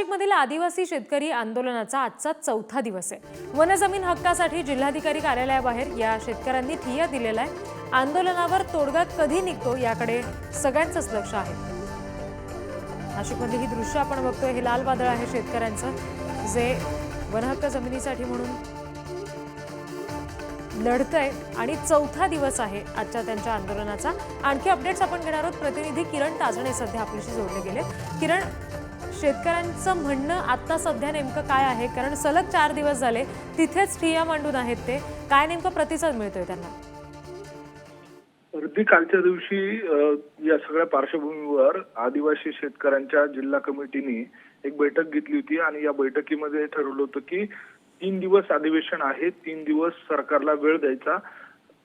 नाशिकमधील आदिवासी शेतकरी आंदोलनाचा आजचा चौथा दिवस आहे. वनजमीन हक्कासाठी जिल्हाधिकारी कार्यालयाबाहेर या शेतकऱ्यांनी ठिय्या दिलेला आहे आंदोलनावर तोडगा कधी निघतो याकडे सगळ्यांचंच लक्ष आहे. नाशिकमधली ही दृश्य आपण बघतोय हे लाल वादळ आहे शेतकऱ्यांचं जे वनहक्क जमिनीसाठी म्हणून लढतंय आणि चौथा दिवस आहे आजच्या त्यांच्या आंदोलनाचा. आणखी अपडेट्स आपण घेणार आहोत. प्रतिनिधी किरण ताजणे सध्या आपल्याशी जोडले गेले किरण शेतकऱ्यांचं म्हणणं आता सध्या नेमकं काय आहे? कारण सलग चार दिवस झाले तिथेच ठिय्या मांडून आहेत ते. काय नेमकं प्रतिसाद मिळतोय त्यांना? अगदी कालच्या दिवशी या सगळ्या पार्श्वभूमीवर आदिवासी शेतकऱ्यांच्या जिल्हा कमिटीने एक बैठक घेतली होती आणि या बैठकीमध्ये ठरवलं होतं की तीन दिवस अधिवेशन आहे तीन दिवस सरकारला वेळ द्यायचा.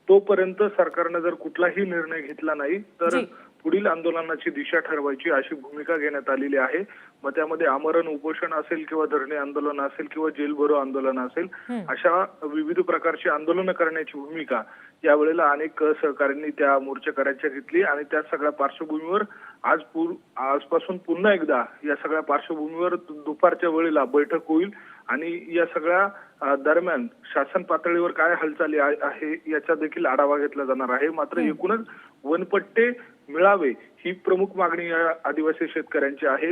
तोपर्यंत सरकारनं जर कुठलाही निर्णय घेतला नाही तर. पुढील आंदोलनाची दिशा ठरवायची अशी भूमिका घेण्यात आलेली आहे. मग त्यामध्ये आमरण उपोषण असेल किंवा धरणे आंदोलन असेल किंवा जेल भरो आंदोलन असेल. अशा विविध प्रकारची आंदोलनं करण्याची भूमिका यावेळेला अनेक सहकाऱ्यांनी त्या मोर्चेकऱ्यांच्या घेतली आणि त्या सगळ्या पार्श्वभूमीवर आज पूर आजपासून पुन्हा एकदा या सगळ्या पार्श्वभूमीवर दुपारच्या वेळेला बैठक होईल आणि या सगळ्या दरम्यान शासन पातळीवर काय हालचाली आहे याचा देखील आढावा घेतला जाणार आहे. मात्र एकूणच वनपट्टे मिळावे ही प्रमुख मागणी या आदिवासी शेतकऱ्यांची आहे.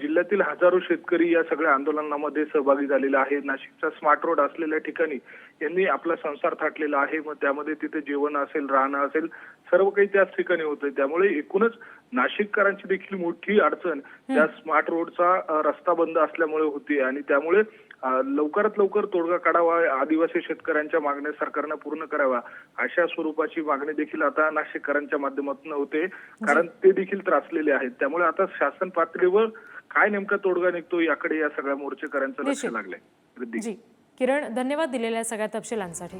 जिल्ह्यातील हजारो शेतकरी या सगळ्या आंदोलनामध्ये सहभागी झालेले आहेत. नाशिकचा स्मार्ट रोड असलेल्या ठिकाणी यांनी आपला संसार थाटलेला आहे. मग त्यामध्ये तिथे जेवण असेल राहणं असेल सर्व काही त्याच ठिकाणी होतंय. त्यामुळे एकूणच नाशिककरांची देखील मोठी अडचण त्या स्मार्ट रोडचा रस्ता बंद असल्यामुळे होती. आणि त्यामुळे लवकरात लवकर तोडगा काढावा आदिवासी शेतकऱ्यांच्या मागण्या सरकारनं पूर्ण कराव्या अशा स्वरूपाची मागणी देखील आता नाशिककरांच्या माध्यमातून होते. कारण ते देखील त्रासलेले आहेत. त्यामुळे आता शासन पातळीवर काय नेमका तोडगा निघतो याकडे या सगळ्या मोर्चेकऱ्यांचं लक्ष. लागलंय. किरण धन्यवाद दिलेल्या सगळ्या तपशिलांसाठी.